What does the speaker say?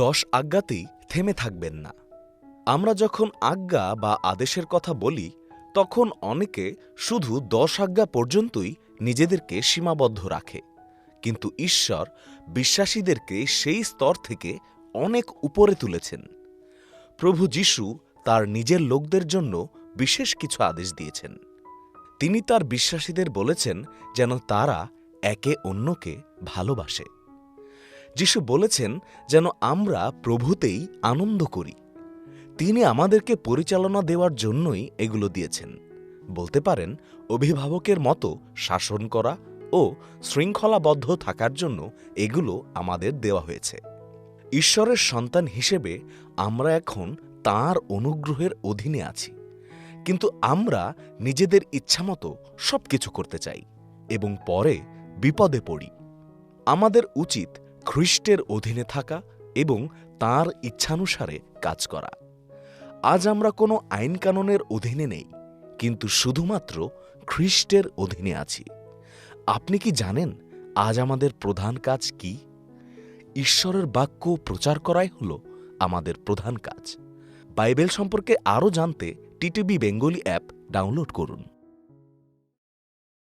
দশ আজ্ঞাতেই থেমে থাকবেন না। আমরা যখন আজ্ঞা বা আদেশের কথা বলি, তখন অনেকে শুধু দশ আজ্ঞা পর্যন্তই নিজেদেরকে সীমাবদ্ধ রাখে। কিন্তু ঈশ্বর বিশ্বাসীদেরকে সেই স্তর থেকে অনেক উপরে তুলেছেন। প্রভু যিশু তার নিজের লোকদের জন্য বিশেষ কিছু আদেশ দিয়েছেন। তিনি তার বিশ্বাসীদের বলেছেন যেন তারা একে অন্যকে ভালোবাসে। যিশু বলেছেন যেন আমরা প্রভুতেই আনন্দ করি। তিনি আমাদেরকে পরিচালনা দেওয়ার জন্যই এগুলো দিয়েছেন। বলতে পারেন, অভিভাবকের মতো শাসন করা ও শৃঙ্খলাবদ্ধ থাকার জন্য এগুলো আমাদের দেওয়া হয়েছে। ঈশ্বরের সন্তান হিসেবে আমরা এখন তাঁর অনুগ্রহের অধীনে আছি। কিন্তু আমরা নিজেদের ইচ্ছামতো সব কিছু করতে চাই এবং পরে বিপদে পড়ি। আমাদের উচিত খ্রিস্টের অধীনে থাকা এবং তার ইচ্ছানুসারে কাজ করা। আজ আমরা কোনো আইন কানুনের অধীনে নেই, কিন্তু শুধুমাত্র খ্রিস্টের অধীনে আছি। আপনি কি জানেন আজ আমাদের প্রধান কাজ কি? ঈশ্বরের বাক্য প্রচার করাই হল আমাদের প্রধান কাজ। বাইবেল সম্পর্কে আরও জানতে টিটিবি বেঙ্গলি অ্যাপ ডাউনলোড করুন।